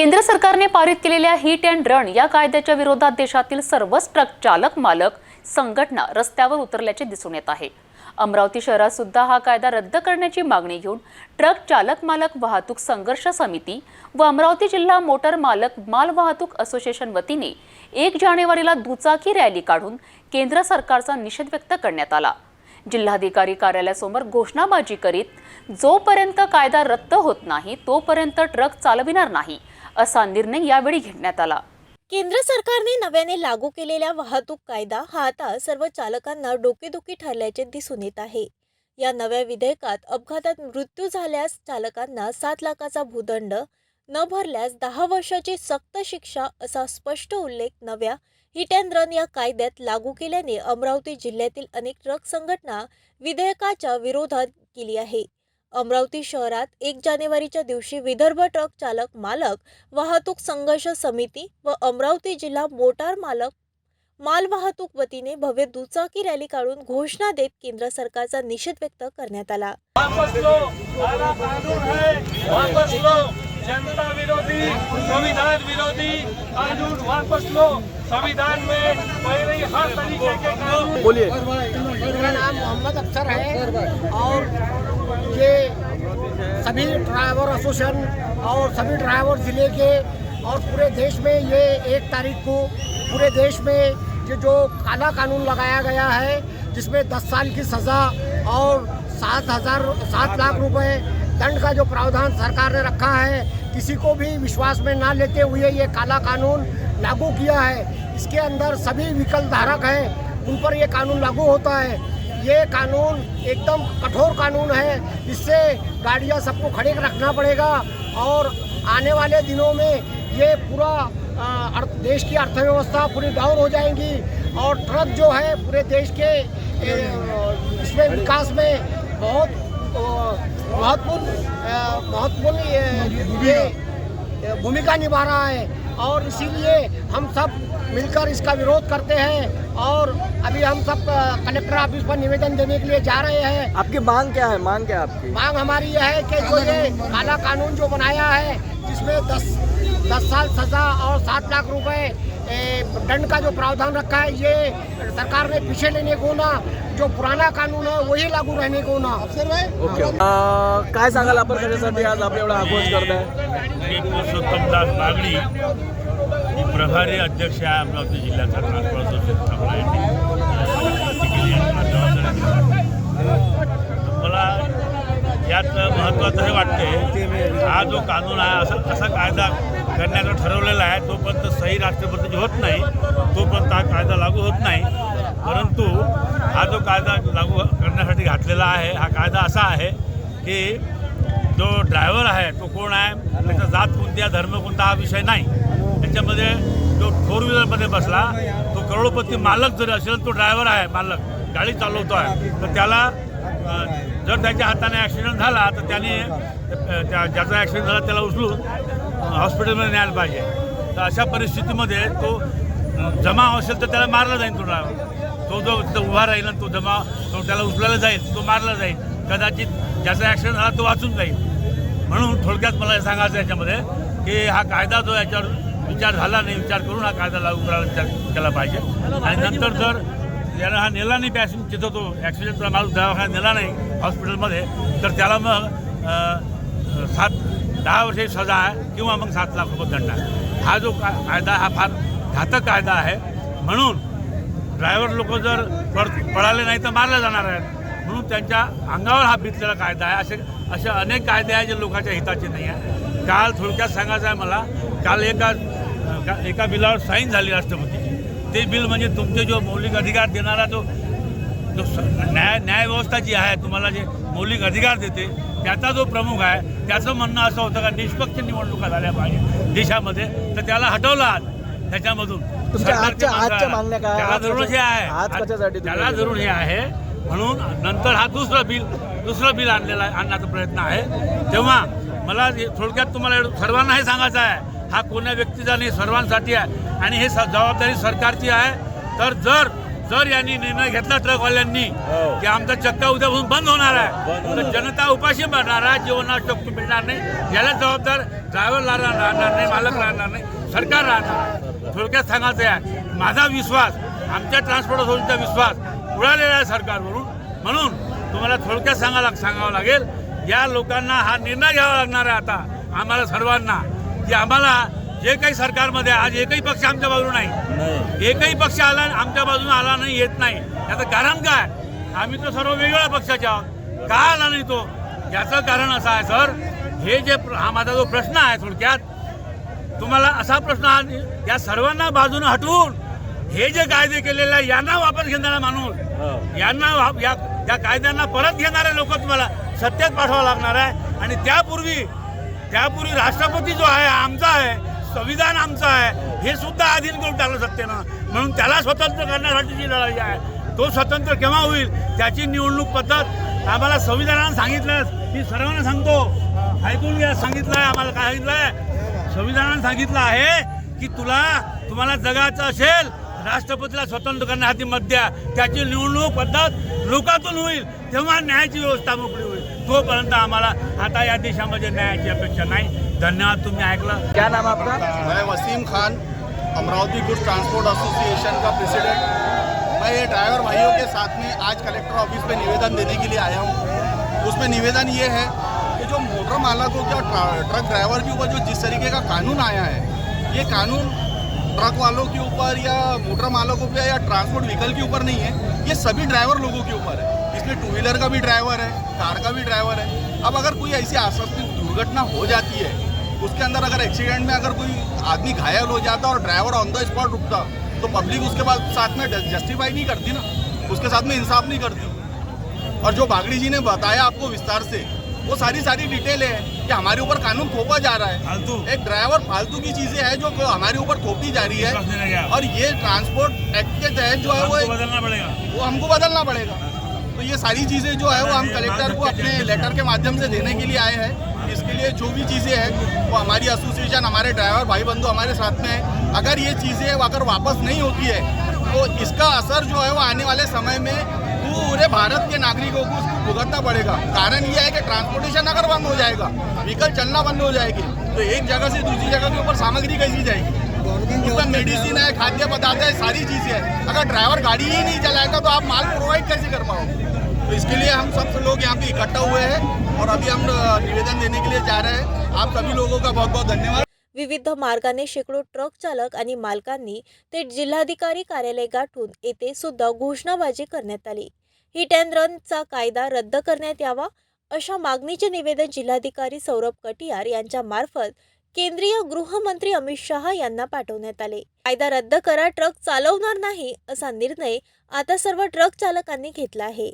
केंद्र सरकारने पारित केलेल्या हिट अँड रन या कायद्याच्या विरोधात देशातील सर्वच ट्रक चालक मालक संघटना रस्त्यावर उतरल्याचे दिसून येत आहे. अमरावती शहरात सुद्धा हा कायदा रद्द करण्याची मागणी घेऊन ट्रक चालक मालक वाहतूक संघर्ष समिती व अमरावती जिल्हा मोटर मालक माल वाहतूक असोसिएशन वतीने एक जानेवारीला दुचाकी रॅली काढून केंद्र सरकारचा निषेध व्यक्त करण्यात आला. जिल्हाधिकारी कार्यालयासमोर घोषणाबाजी करीत जोपर्यंत कायदा रद्द होत नाही तोपर्यंत ट्रक चालविणार नाही असा निर्णय यावेळी घेण्यात आला. केंद्र सरकारने नव्याने लागू केलेल्या वाहतूक कायदा हा आता सर्व चालकांना डोकेदुखी ठरल्याचे दिसून येत आहे. या नव्या विधेयकात अपघातात मृत्यू झाल्यास चालकांना सात लाखाचा भूदंड न भरल्यास दहा वर्षाची सक्त शिक्षा असा स्पष्ट उल्लेख नव्या हिट अँड रन या कायद्यात लागू केल्याने अमरावती जिल्ह्यातील अनेक ट्रक संघटना विधेयकाच्या विरोधात केली आहे. अमरावती शहरात एक जानेवारीच्या दिवशी विदर्भ ट्रक चालक मालक वाहतूक संघर्ष समिती व अमरावती जिल्हा मोटार मालक माल वाहतूक वतीने भव्य दुचाकी रॅली काढून घोषणा देत केंद्र सरकारचा निषेध व्यक्त करण्यात आला. वापस लो. काला कानून है. वापस लो. जनता विरोधी संविधान विरोधी कानून वापस लो. संविधान में पहले ही हर तरीके के कानून बोलिए। मेरा नाम मोहम्मद अख्तर है और ये सभी ड्राइवर एसोसिएशन और सभी ड्राइवर ज़िले के और पूरे देश में ये एक तारीख को, पूरे देश में ये जो काला कानून लगाया गया है, जिसमें 10 साल की सज़ा और सात हज़ार, सात लाख रुपए दंड का जो प्रावधान सरकार ने रखा है, किसी को भी विश्वास में ना लेते हुए ये काला कानून लागू किया है। इसके अंदर सभी विकल धारक हैं, उन पर ये कानून लागू होता है। ये कानून एकदम कठोर कानून है इससे गाड़ियाँ सबको खड़े रखना पड़ेगा और आने वाले दिनों में ये पूरा देश की अर्थव्यवस्था पूरी डाउन हो जाएँगी और ट्रक जो है पूरे देश के इसमें विकास में बहुत महत्वपूर्ण महत्वपूर्ण ये- भूमिका निभा रहा है। और इसीलिए हम सब मिलकर इसका विरोध करते हैं और अभी हम सब कलेक्टर ऑफ़िस पर निवेदन देने के लिए जा रहे हैं। आपकी मांग क्या है? मांग क्या है आपकी? मांग हमारी यह है कि जो ये काला कानून जो बनाया है जिसमें दस दस साल सजा और सात लाख रुपए दंड का जो प्रावधान रखा है ये सरकार ने पीछे लेने को ना जो पुराना कानून है वही लागू रहने को ना। ओके. काय सांगाल आपण त्याच्यासाठी? आज आपण एवढा आक्रोश करताय. मी पुरुषोत्तमदास बागडी मी प्रभारी अध्यक्ष आहे अमरावती जिल्ह्याचा असोसिएशन थांबला मला यात महत्त्वाचं हे वाटते हा जो कानून आहे असा असा कायदा करण्याचं ठरवलेला आहे. तोपर्यंत सही राष्ट्रपतीची होत नाही. तोपर्यंत हा कायदा लागू होत नाही. परंतु हा जो कायदा लागू करण्यासाठी घातलेला आहे हा कायदा असा आहे की जो ड्रायव्हर आहे तो कोण आहे त्याचा जात कोणती आहे धर्म कोणता हा विषय नाही. त्याच्यामध्ये जो फोर व्हीलरमध्ये बसला तो करोडपती मालक जरी असेल तो ड्रायव्हर आहे मालक. गाडी चालवतो आहे तर त्याला जर त्याच्या हाताने ॲक्सिडेंट झाला तर त्याने त्या ज्याचा ॲक्सिडेंट झाला त्याला उचलून हॉस्पिटलमध्ये न्यायला पाहिजे. तर अशा परिस्थितीमध्ये तो जमा असेल तर त्याला मारला जाईल तो ड्रायव्हर तो जो तिथं उभा राहील तो जमा तो त्याला उचलायला जाईल तो मारला जाईल. कदाचित ज्याचा ॲक्सिडेंट झाला तो वाचून जाईल. म्हणून थोडक्यात मला सांगायचं याच्यामध्ये की हा कायदा जो याच्यावर विचार झाला नाही विचार करून हा कायदा लागू करायला विचार केला पाहिजे. आणि नंतर जर याला हा नेला नाही पॅसेंज तिथं तो ॲक्सिडेंटला माणूस दवाखान्यात नेला नाही हॉस्पिटलमध्ये तर त्याला मग सात दहा वर्षाची सजा आहे किंवा मग सात लाख रुपये दंड आहे. हा जो का कायदा हा फार घातक कायदा आहे. म्हणून ड्रायव्हर लोक जर पड पळाले नाही तर मारले जाणार आहेत. म्हणून त्यांच्या अंगावर हा बितलेला कायदा आहे. असे असे अनेक कायदे आहेत जे लोकांच्या हिताचे नाही आहे काल थोडक्यात सांगायचं आहे मला काल एका का- एका बिलावर साईन झाली राष्ट्रपतीची. ते बिल म्हणजे तुमचे जो मौलिक अधिकार देणारा जो जो स- न्याय न्यायव्यवस्था जी आहे तुम्हाला जे मौलिक अधिकार देते त्याचा जो प्रमुख आहे त्याचं म्हणणं असं होतं का निष्पक्ष निवडणुका झाल्या पाहिजे देशामध्ये. तर त्याला हटवलं आज त्याच्यामधून? त्याला धरून हे आहे. त्याला धरून हे आहे. म्हणून नंतर हा दुसरं बिल दुसरं बिल आणलेला आहे आणण्याचा प्रयत्न आहे. तेव्हा मला थोडक्यात तुम्हाला सर्वांना हे सांगायचं आहे. हा कोण्या व्यक्तीचा नाही सर्वांसाठी आहे. आणि हे जबाबदारी सरकारची आहे. तर जर जर यांनी निर्णय घेतला ट्रकवाल्यांनी की आमचा चक्का उद्यापासून बंद होणार आहे तर जनता उपाशी मरणार आहे जीवनात शक्ती मिळणार नाही याला जबाबदार ड्रायव्हर राहणार नाही मालक राहणार नाही सरकार राहणार आहे. थोडक्यात सांगायचं आहे माझा विश्वास आमच्या ट्रान्सपोर्ट अथॉरिटीचा विश्वास उडालेला आहे सरकारवरून. म्हणून तुम्हाला थोडक्यात सांगायला सांगावं लागेल या लोकांना हा निर्णय घ्यावा लागणार आहे आता आम्हाला सर्वांना की आम्हाला जे काही सरकारमध्ये आज एकही पक्ष आमच्या बाजूला नाही. एकही पक्ष आला आमच्या बाजूने आला नाही येत नाही. याचं कारण काय? आम्ही तर सर्व वेगवेगळ्या पक्षाचे आहोत. का आला नाही तो? याचं कारण असं आहे सर हे जे हा माझा जो प्रश्न आहे थोडक्यात तुम्हाला असा प्रश्न हा या सर्वांना बाजूने हटवून हे जे कायदे केलेले आहे यांना वापस घेणारा माणूस यांना वा- या या कायद्यांना परत घेणारे लोक तुम्हाला सत्तेत पाठवावं लागणार आहे. आणि त्यापूर्वी त्यापूर्वी राष्ट्रपती जो आहे आमचा आहे संविधान आमचं आहे. हे सुद्धा अधीन करून टाकलं सत्तेनं. म्हणून त्याला स्वतंत्र करण्यासाठी जी लढाई आहे तो स्वतंत्र केव्हा होईल त्याची निवडणूक पद्धत आम्हाला संविधानानं सांगितलं मी सर्वांना सांगतो ऐकून घ्या सांगितलं आहे आम्हाला काय सांगितलं आहे? संविधानानं सांगितलं आहे की तुला तुम्हाला जगायचं असेल राष्ट्रपतीला स्वतंत्र करण्यासाठी मत द्या. त्याची निवडणूक पद्धत लोकातून होईल तेव्हा न्यायाची व्यवस्था मोकळी होईल. तोपर्यंत आम्हाला आता या देशामध्ये न्यायाची अपेक्षा नाही धन्यवाद तुम्ही ऐकलं. क्या नाम आपका? मैं Wasim Khan Amravati goods transport association का प्रेसिडेंट मैं ये ड्राइवर भाइयों के साथ में आज कलेक्टर ऑफ़िस पे निवेदन देने के लिए आया हूँ। उसमें निवेदन ये है कि जो मोटर मालकों के और ट्रक ड्राइवर के ऊपर जो जिस तरीके का कानून आया है ये कानून ट्रक वालों के ऊपर या मोटर मालकों पे या ट्रांसपोर्ट व्हीकल के ऊपर नहीं है ये सभी ड्राइवर लोगों के ऊपर है। इसमें टू व्हीलर का भी ड्राइवर है कार का भी ड्राइवर है। अब अगर कोई ऐसी आकस्मिक दुर्घटना हो जाती है उसके अंदर अगर एक्सीडेंट में अगर कोई आदमी घायल हो जाता और ड्राइवर ऑन द स्पॉट रुकता तो पब्लिक उसके बाद साथ में जस्टिफाई नहीं करती ना। उसके साथ में इंसाफ नहीं करती। और जो बागड़ी जी ने बताया आपको विस्तार से वो सारी सारी डिटेल है कि हमारे ऊपर कानून थोपा जा रहा है। फालतू। एक ड्राइवर फालतू की चीज़ें हैं जो हमारे ऊपर थोपी जा रही। है। और ये ट्रांसपोर्ट एक्ट के तहत जो है वो बदलना पड़ेगा। वो हमको बदलना पड़ेगा। तो ये सारी चीज़ें जो है वो हम कलेक्टर को अपने लेटर के माध्यम से देने के लिए आए हैं। इसके लिए जो भी चीज़ें हैं, वो हमारी एसोसिएशन हमारे ड्राइवर भाई बंधु हमारे साथ में है। अगर ये चीज़ें अगर वापस नहीं होती है तो इसका असर जो है वो आने वाले समय में पूरे भारत के नागरिकों को उसको भुगतना पड़ेगा। कारण ये है कि ट्रांसपोर्टेशन अगर बंद हो जाएगा व्हीकल चलना बंद हो जाएगी तो एक जगह से दूसरी जगह के ऊपर सामग्री कैसी जाएगी? उसमें मेडिसिन है, खाद्य पदार्थ है, सारी चीज़ें हैं। अगर ड्राइवर गाड़ी ही नहीं चलाएगा तो आप माल प्रोवाइड कैसे कर पाओगे? तो इसके लिए हम सब लोग यहाँ पे इकट्ठा हुए हैं और अभी हम निवेदन देने के लिए जा रहे हैं। आप सभी लोगों का बहुत बहुत धन्यवाद। विविध मार्गाने शेकडो ट्रक चालक आणि मालकांनी ते जिल्हाधिकारी कार्यालय गाठून येथे सुद्धा घोषणाबाजी करण्यात आली. हिट अँड रनचा कायदा रद्द करण्यात यावा अशा मागणीचे निवेदन जिल्हाधिकारी सौरभ कटियार यांच्या मार्फत केंद्रीय गृहमंत्री अमित शहा यांना पाठवण्यात आले. कायदा रद्द करा ट्रक चालवणार नाही असा निर्णय आता सर्व ट्रक चालकांनी घेतला आहे.